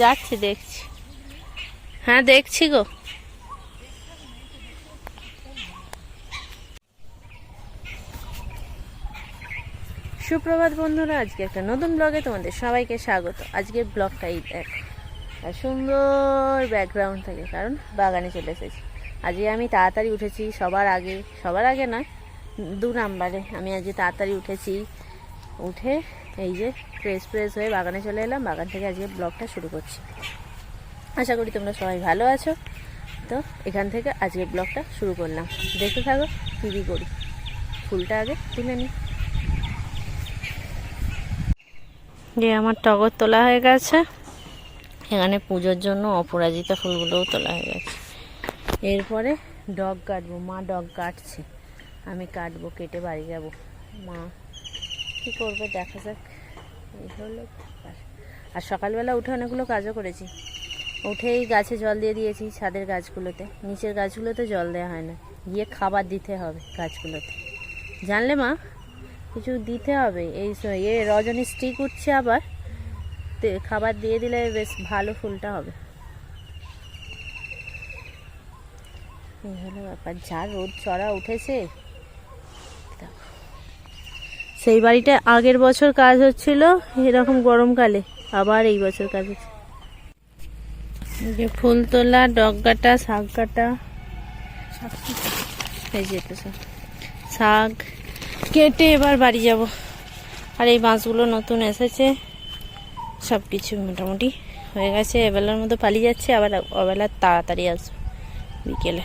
যাচ্ছি, দেখছি। হ্যাঁ দেখছি গো। সুপ্রভাত বন্ধুরা, আজকে একটা নতুন ব্লগে তোমাদের সবাইকে স্বাগত। আজকের ব্লগটাই দেখ সুন্দর ব্যাকগ্রাউন্ড থাকে, কারণ বাগানে চলে এসেছি। আজকে আমি তাড়াতাড়ি উঠেছি, সবার আগে সবার আগে না, দু নাম্বারে আমি আজকে তাড়াতাড়ি উঠেছি, উঠে এই যে ফ্রেশ ফ্রেশ হয়ে বাগানে চলে এলাম। বাগান থেকে আজকে ব্লগটা শুরু করছি। আশা করি তোমরা সবাই ভালো আছো। তো এখান থেকে আজকে ব্লগটা শুরু করলাম। দেখতে থাকো কী করি। ফুলটা আগে তুলে নিই। যে আমার টগর তোলা হয়ে গেছে। এখানে পুজোর জন্য অপরাজিতা ফুলগুলোও তোলা হয়ে গেছে। এরপরে ডগ কাটবো। মা ডগ কাটছে। আমি কাটবো, কেটে বাড়ি যাব। মা কী করবে? দেখা যাক। এই হলো। আর সকালবেলা উঠে অনেকগুলো কাজও করেছি। উঠেই গাছে জল দিয়ে দিয়েছি ছাদের গাছগুলোতে। নিচের গাছগুলোতে জল দেওয়া হয় না। গিয়ে খাবার দিতে হবে গাছগুলোতে। জানলে মা, কিছু দিতে হবে। এই এ রজনী স্টিক উঠছে আবার। খাবার দিয়ে দিলে বেশ ভালো ফুলটা হবে। এই হলো ব্যাপার। যা রোদ চড়া উঠেছে। সেই বাড়িটা আগের বছর কাজ হচ্ছিল, এরকম গরমকালে আবার এই বছর কাজ হচ্ছে। ফুল তোলা, ডগ কাটা, শাক কাটা শাক কেটে এবার বাড়ি যাব। আর এই বাঁশগুলো নতুন এসেছে সব কিছু মোটামুটি হয়ে গেছে, এবেলার মতো পালিয়ে যাচ্ছে, আবার অবেলা তাড়াতাড়ি আসব বিকেলে।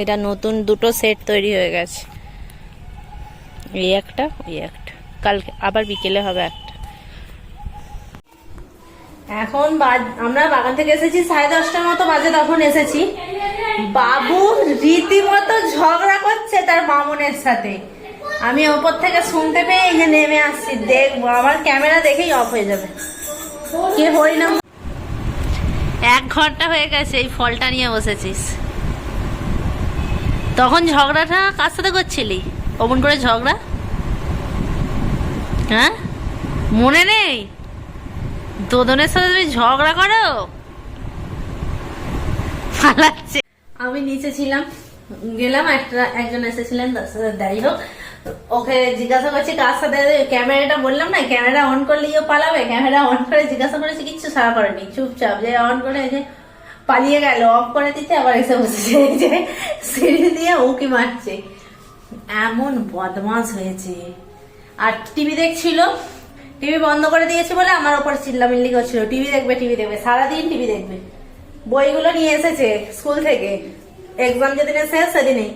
এটা নতুন দুটো সেট তৈরি হয়ে গেছে। এই একটা, ওই একটা। কালকে আবার বিকেলে হবে একটা। এখন আমরা বাগান থেকে এসেছি সাড়ে দশটার মতো বাজে তখন এসেছি। বাবু রীতিমতো ঝগড়া করছে তার মামনের সাথে। আমি ওপর থেকে শুনতে পেয়ে এই যে নেমে আসছি। দেখব আমার ক্যামেরা দেখেই অফ হয়ে যাবে। কে হরিনাম? এক ঘণ্টা হয়ে গেছে এই ফলটা নিয়ে বসেছিস। তখন ঝগড়াটা কার সাথে করছিলি? অমন করে ঝগড়া? হ্যাঁ? মনে নেই? দোদনের সাথে তুমি ঝগড়া করো? পালাচ্ছে। আমি নিচে ছিলাম, গেলাম, একটা, একজন এসেছিলেন, তার সাথে যাই হোক। ওকে জিজ্ঞাসা করছি, কার সাথে? ক্যামেরাটা বললাম না, ক্যামেরা অন করলে ও পালাবে। ক্যামেরা অন করে জিজ্ঞাসা করেছি, কিচ্ছু সারা করেনি, চুপচাপ। যে অন করে যে পালিয়ে গেল, অফ করে দিতে, আবার এসে বসেছে। যে সিঁড়ি দিয়ে উকি মারছে। এমন বদমাস হয়েছে। আর টিভি দেখছিল। টিভি বন্ধ করে দিয়েছে বলে আমার ওপর চিল্লামিল্লি করছিল। টিভি দেখবে টিভি দেখবে, সারাদিন টিভি দেখবে। বইগুলো নিয়ে এসেছে স্কুল থেকে। এক্সাম যেদিনে শেষ সেদিনেই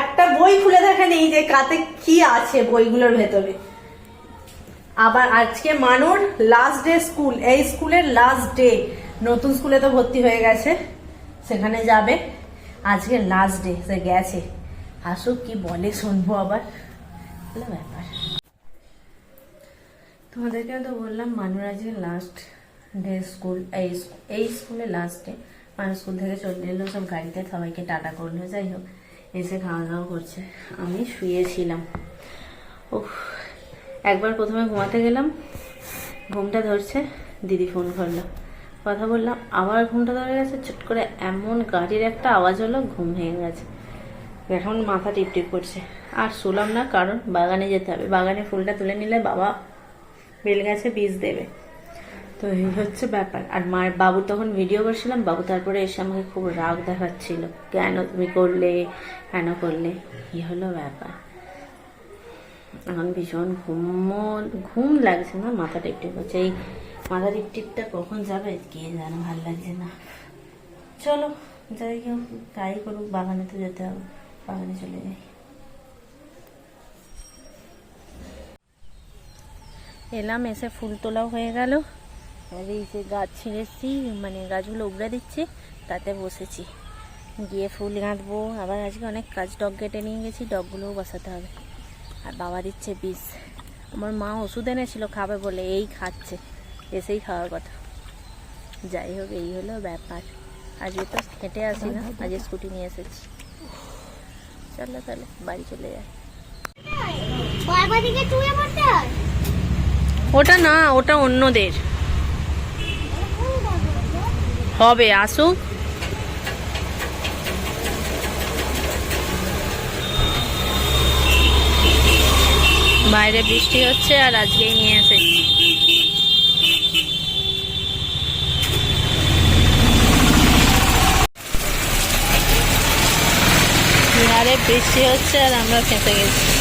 একটা বই খুলে দেখেনি যে কাতে কি আছে বইগুলোর ভেতরে। আবার আজকে মানুর লাস্ট ডে স্কুল এই স্কুলের লাস্ট ডে নতুন স্কুলে তো ভর্তি হয়ে গেছে। সেখানে যাবে। আজকে লাস্ট ডে সে গেছে। আসুক কি বলে, শুনব আবার। ব্যাপার। তোমাদেরকে তো বললাম মানুর আজকে লাস্ট ডে স্কুল এই এই স্কুলে লাস্ট ডে মানুষ স্কুল থেকে চলে এলো, সব গাড়িতে সবাইকে টাটা করল, যাই হোক, এসে খাওয়া দাওয়া করছে। আমি শুয়েছিলাম। ও একবার প্রথমে ঘুমাতে গেলাম, ঘুমটা ধরছে, দিদি ফোন করল। কথা বললাম, আবার ঘুমটা ধরে গেছে, চুট করে এমন গাড়ির একটা আওয়াজ হলো, ঘুম ভেঙে গেছে। এখন মাথা টিপ টিপ করছে। আর শুলাম না, কারণ বাগানে যেতে হবে। বাগানে ফুলটা তুলে নিলে বাবা বেল গাছে, বীজ দেবে। তো এই হচ্ছে ব্যাপার। আর মায়ের বাবু তখন ভিডিও করছিলাম, বাবু তারপরে এসে আমাকে খুব রাগ দেখাচ্ছিল। কেন তুমি করলে, কেন করলে? কি হলো ব্যাপার? এখন ভীষণ ঘুম ঘুম লাগছে না মাথা টিপ টিপ হচ্ছে এই মাথা টিপ টিপটা কখন যাবে? কে জানো, ভালো লাগছে না। চলো, যাই হোক, তাই করুক, বাগানে তো যেতে হবে। বাগানে চলে যাই। এলাম, এসে ফুল তোলাও হয়ে গেল। আর এই যে গাছ ছিঁড়েছি মানে গাছগুলো উগড়ে দিচ্ছি, তাতে বসেছি। গিয়ে ফুল গাঁথবো আবার আজকে অনেক কাজ, ডগ কেটে নিয়ে গেছি, ডগগুলোও বসাতে হবে। আর বাবা দিচ্ছে বিষ। আমার মা ওষুধ এনেছিল, খাবে বলে, এই খাচ্ছে। এসেই খাওয়ার কথা। যাই হোক, এই হলো ব্যাপার। আজকে তো হেঁটে আসি না, আজকে স্কুটি নিয়ে এসেছি। চলো তাহলে, বাড়ি চলে যাই বারবার দিকে চুয়ে পড়তে হয় ওটা না, ওটা অন্যদের। হবে আসুক বাইরে বৃষ্টি হচ্ছে আর আজকেই নিয়ে এসেছি বিহারে বৃষ্টি হচ্ছে আর আমরা ফেঁসে গেছি।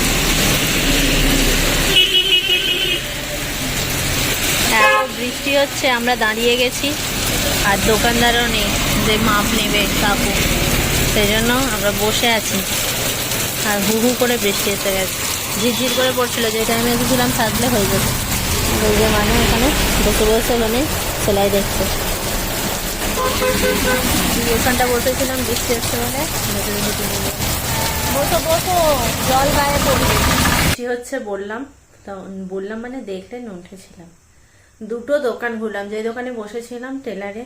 বৃষ্টি হচ্ছে, আমরা দাঁড়িয়ে গেছি। আর দোকানদারও নেই, যে মাপ নেবে কাকু। সেই জন্য আমরা বসে আছি। আর হু হু করে বৃষ্টি এসে গেছে। ঝিরঝির করে পড়ছিল, যে টাইমে এসেছিলাম থাকলে হয়ে যেত। ওই যে মানুষ এখানে বসে বসে মানে সেলাই দেখছে। ওখানটা বসেছিলাম, বৃষ্টি এসছে ঢুকে বসো বসো, জল গায়ে পড়বে। বৃষ্টি হচ্ছে বললাম, তো বললাম মানে দেখলেন উঠেছিলাম দুটো দোকান ঘুরলাম যে দোকানে বসেছিলাম টেলারে,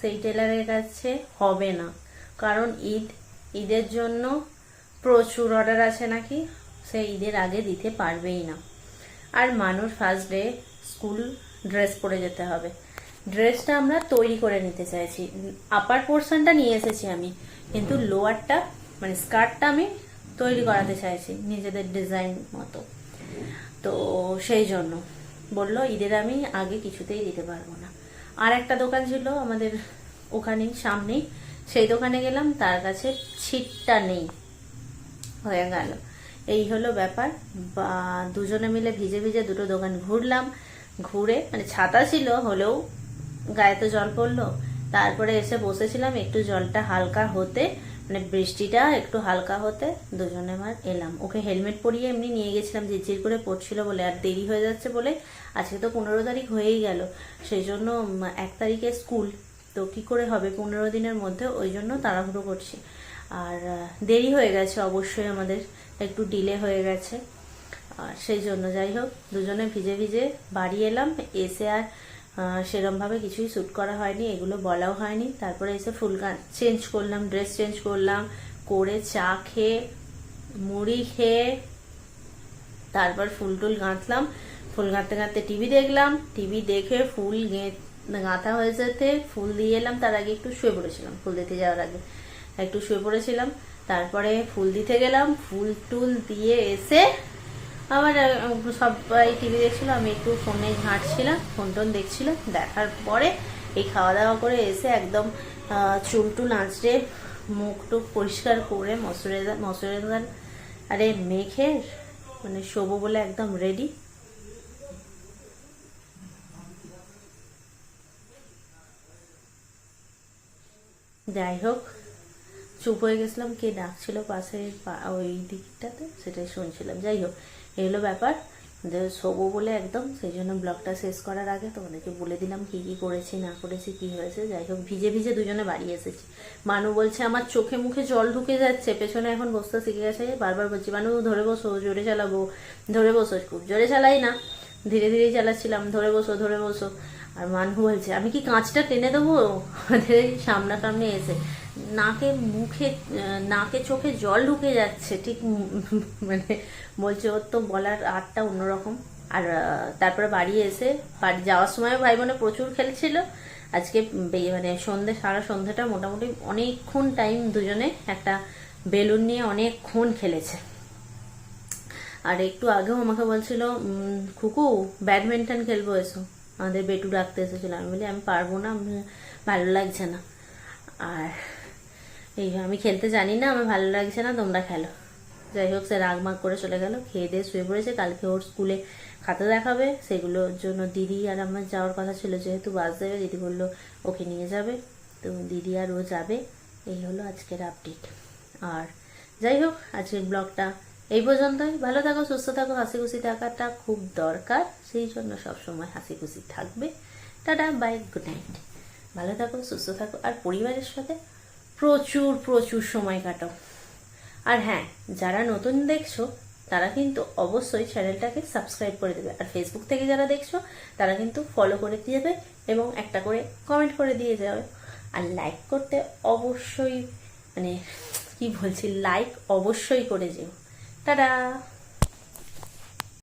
সেই টেলারের কাছে হবে না। কারণ ঈদ, ঈদের জন্য প্রচুর অর্ডার আছে নাকি? সে ঈদের আগে দিতে পারবেই না। আর মানুষ ফার্স্ট ডে স্কুল ড্রেস পরে যেতে হবে। ড্রেসটা আমরা তৈরি করে নিতে চাইছি। আপার পোর্শনটা নিয়ে এসেছি আমি। কিন্তু লোয়ারটা মানে স্কার্টটা আমি তৈরি করাতে চাইছি নিজেদের ডিজাইন মতো। তো সেই জন্য। বলল, ঈদের আমি আগে কিছুতেই দিতে পারব না। আর একটা দোকান ছিল আমাদের ওখানেই সামনেই। সেই দোকানে গেলাম, তার কাছে ছিটটা নেই। হয়ে গেল। এই হলো ব্যাপার। বা, দুজনে মিলে ভিজে ভিজে দুটো দোকান ঘুরলাম। ঘুরে মানে ছাতা ছিল, হলেও গায়ে তো জল পড়ল। তারপরে এসে বসেছিলাম, একটু জলটা হালকা হতে মানে বৃষ্টিটা একটু হালকা হতে দুজনে আমার এলাম। ওকে হেলমেট পরিয়ে এমনি নিয়ে গেছিলাম যে ঝিরঝির করে পড়ছিল বলে, আর দেরি হয়ে যাচ্ছে বলে আজকে তো পনেরো তারিখ হয়েই গেল। সেই জন্য এক তারিখে স্কুল, তো কি করে হবে পনেরো দিনের মধ্যে, ওই জন্য তাড়াহুড়ো করছি। আর দেরি হয়ে গেছে অবশ্যই আমাদের, একটু ডিলে হয়ে গেছে। আর সেই জন্য যাই হোক, দুজনে ভিজে ভিজে বাড়ি এলাম, এসে আর সেরমভাবে কিছুই শ্যুট করা হয়নি, এগুলো বলাও হয়নি। তারপরে এসে ফুল চেঞ্জ করলাম ড্রেস চেঞ্জ করলাম, করে চা খেয়ে, মুড়ি খেয়ে, তারপর ফুল টুল গাঁথলাম। ফুল গাঁথতে গাঁথতে টিভি দেখলাম টিভি দেখে ফুল গাঁথা হয়ে যেতে ফুল দিয়ে এলাম। তার আগে একটু শুয়ে পড়েছিলাম, ফুল দিতে যাওয়ার আগে। একটু শুয়ে পড়েছিলাম, তারপরে ফুল দিতে গেলাম, ফুল টুল দিয়ে এসে আমার সবাই টিভি দেখছিল, আমি একটু ফোনে ঘাঁটছিলাম ফোন টোন দেখছিলাম দেখার পরে এই খাওয়া দাওয়া করে এসে একদম চুল টুল আঁচড়ে মুখ টুক পরিষ্কার করে মসুরেদার মসুরেদার আরে মেখে মানে শোবো বলে একদম রেডি যাই হোক, চুপ হয়ে গেছিলাম, কে ডাকছিল পাশে ওই দিকটাতে, সেটাই শুনছিলাম। যাই হোক এই হলো ব্যাপার, যে শোবো বলে একদম, সেই জন্য ব্লগটা শেষ করার আগে তোমাদেরকে বলে দিলাম কি কি করেছি, না করেছি, কি হয়েছে, যাই হোক, ভিজে ভিজে দুজনে বাড়ি এসেছি। মানু বলছে, আমার চোখে মুখে জল ঢুকে যাচ্ছে, পেছনে এখন বসতে শিখে গেছে বারবার বলছি, মানু, ধরে বসো, জোরে চালাবো, ধরে বসো, খুব জোরে চালাই না। ধীরে ধীরে চালাচ্ছিলাম, ধরে বসো ধরে বসো। আর মানু বলছে, আমি কি কাঁচটা টেনে দেবো? এই সামনাসামনি এসে নাকে মুখে নাকে চোখে জল ঢুকে যাচ্ছে, ঠিক মানে বলছে ওর তো বলার আটটা অন্যরকম। আর তারপরে বাড়ি এসে, বাড়ি যাওয়ার সময় ভাই বোনে প্রচুর খেলছিল। আজকে মানে সন্ধে, সারা সন্ধ্যাটা মোটামুটি অনেকক্ষণ টাইম দুজনে একটা বেলুন নিয়ে অনেকক্ষণ খেলেছে। আর একটু আগেও আমাকে বলছিল খুকু, ব্যাডমিন্টন খেলব এসো। আমাদের বেটু ডাকতে এসেছিল। আমি বলি, আমি পারব না ভালো লাগছে না। আর এই আমি খেলতে জানি না, আমার ভালো লাগছে না, তোমরা খেলো। যাই হোক, সে রাগ মাগ করে চলে গেল, খেয়ে দিয়ে শুয়ে পড়েছে। কালকে ওর স্কুলে খাতা দেখাবে, সেগুলোর জন্য দিদি আর আমার যাওয়ার কথা ছিল, যেহেতু বাস দেবে, দিদি বলল, ওকে নিয়ে যাবে। তো দিদি আর ও যাবে। এই হলো আজকের আপডেট আর যাই হোক, আজকের ব্লগটা এই পর্যন্তই। ভালো থাকো, সুস্থ থাকো হাসি খুশি থাকাটা খুব দরকার, সেই জন্য সবসময় হাসি খুশি থাকবে। টাটা বাই গুড নাইট ভালো থাকো, সুস্থ থাকো, আর পরিবারের সাথে প্রচুর প্রচুর সময় কাটাও। আর হ্যাঁ যারা নতুন দেখছ, তারা কিন্তু অবশ্যই চ্যানেলটাকে সাবস্ক্রাইব করে দেবে। আর ফেসবুক থেকে যারা দেখছ, তারা কিন্তু ফলো করে দিয়ে দেবে এবং একটা করে কমেন্ট করে দিয়ে যাবে। আর লাইক করতে অবশ্যই মানে কি বলছি লাইক অবশ্যই করে যেও। টাটা!